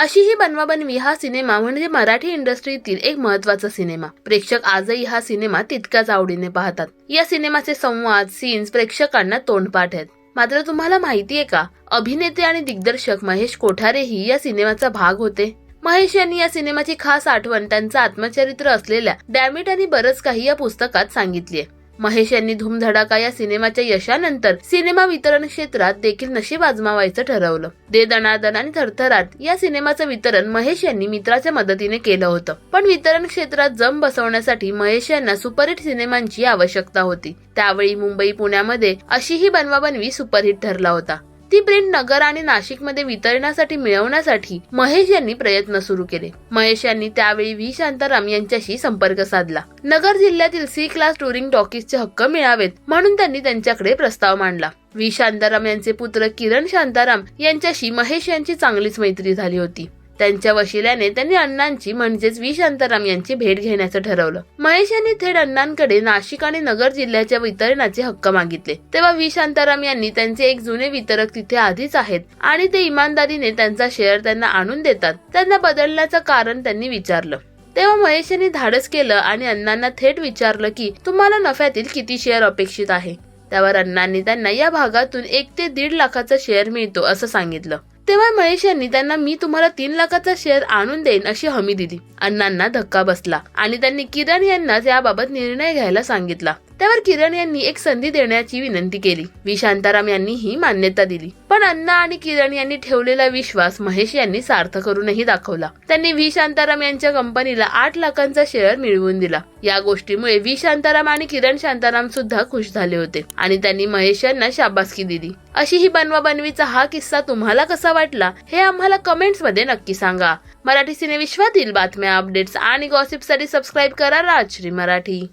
अशी ही बनवाबनवी हा सिनेमा म्हणजे मराठी इंडस्ट्रीतील एक महत्त्वाचा सिनेमा. प्रेक्षक आजही हा सिनेमा तितक्याच आवडीने पाहतात. या सिनेमाचे संवाद सीन्स प्रेक्षकांना तोंडपाठ आहेत. मात्र तुम्हाला माहिती आहे का? अभिनेते आणि दिग्दर्शक महेश कोठारेही या सिनेमाचा भाग होते. महेश यांनी या सिनेमाची खास आठवण त्यांचं आत्मचरित्र असलेल्या डॅमिट आणि बरंच काही या पुस्तकात सांगितलीय महेश यांनी धूमधडाका या सिनेमाच्या यशानंतर सिनेमा वितरण क्षेत्रात देखील नशीब आजमावायचं ठरवलं. दे दणादण आणि थरथरात या सिनेमाचं वितरण महेश यांनी मित्राच्या मदतीने केलं होतं. पण वितरण क्षेत्रात जम बसवण्यासाठी महेश यांना सुपरहिट सिनेमांची आवश्यकता होती. त्यावेळी मुंबई पुण्यामध्ये अशीही बनवाबनवी सुपरहिट ठरला होता. ती प्रिंट नगर आणि नाशिकमध्ये वितरणासाठी मिळवण्यासाठी महेश यांनी प्रयत्न सुरू केले. महेश यांनी त्यावेळी व्ही. शांताराम यांच्याशी संपर्क साधला. नगर जिल्ह्यातील सी क्लास टुरिंग टॉकीजचे हक्क मिळावेत म्हणून त्यांनी त्यांच्याकडे प्रस्ताव मांडला. व्ही. शांताराम यांचे पुत्र किरण शांताराम यांच्याशी महेश यांची चांगलीच मैत्री झाली होती. त्यांच्या वशिल्याने त्यांनी अण्णांची म्हणजेच व्ही शांताराम यांची भेट घेण्याचं ठरवलं. महेश यांनी थेट अण्णांकडे नाशिक आणि नगर जिल्ह्याच्या वितरणाचे हक्क मागितले. तेव्हा वी शांताराम यांनी त्यांचे एक जुने वितरक तिथे आधीच आहेत आणि ते इमानदारीने त्यांचा शेअर त्यांना आणून देतात. त्यांना बदलण्याचं कारण त्यांनी विचारलं. तेव्हा महेश यांनी धाडस केलं आणि अण्णांना थेट विचारलं की तुम्हाला नफ्यातील किती शेअर अपेक्षित आहे? त्यावर अण्णांनी त्यांना या भागातून एक ते दीड लाखाचा शेअर मिळतो असं सांगितलं. तेव्हा महेश यांनी त्यांना मी तुम्हाला तीन लाखाचा शेअर आणून देईन अशी हमी दिली. अण्णांना धक्का बसला आणि त्यांनी किरण यांनाच याबाबत निर्णय घ्यायला सांगितला. त्यावर किरण यांनी एक संधी देण्याची विनंती केली. व्ही शांताराम यांनी ही मान्यता दिली. पण अण्णा आणि किरण यांनी ठेवलेला विश्वास महेश यांनी सार्थ करूनही दाखवला. त्यांनी व्ही शांताराम यांच्या कंपनीला आठ लाखांचा शेअर मिळवून दिला. या गोष्टीमुळे व्ही शांताराम आणि किरण शांताराम सुद्धा खुश झाले होते आणि त्यांनी महेश यांना शाबासकी दिली. अशी ही बनवाबनवीचा हा किस्सा तुम्हाला कसा वाटला हे आम्हाला कमेंट्समध्ये नक्की सांगा. मराठी सिनेविश्वातील बातम्या अपडेट्स आणि गॉसिपसाठी सबस्क्राईब करा राजश्री मराठी.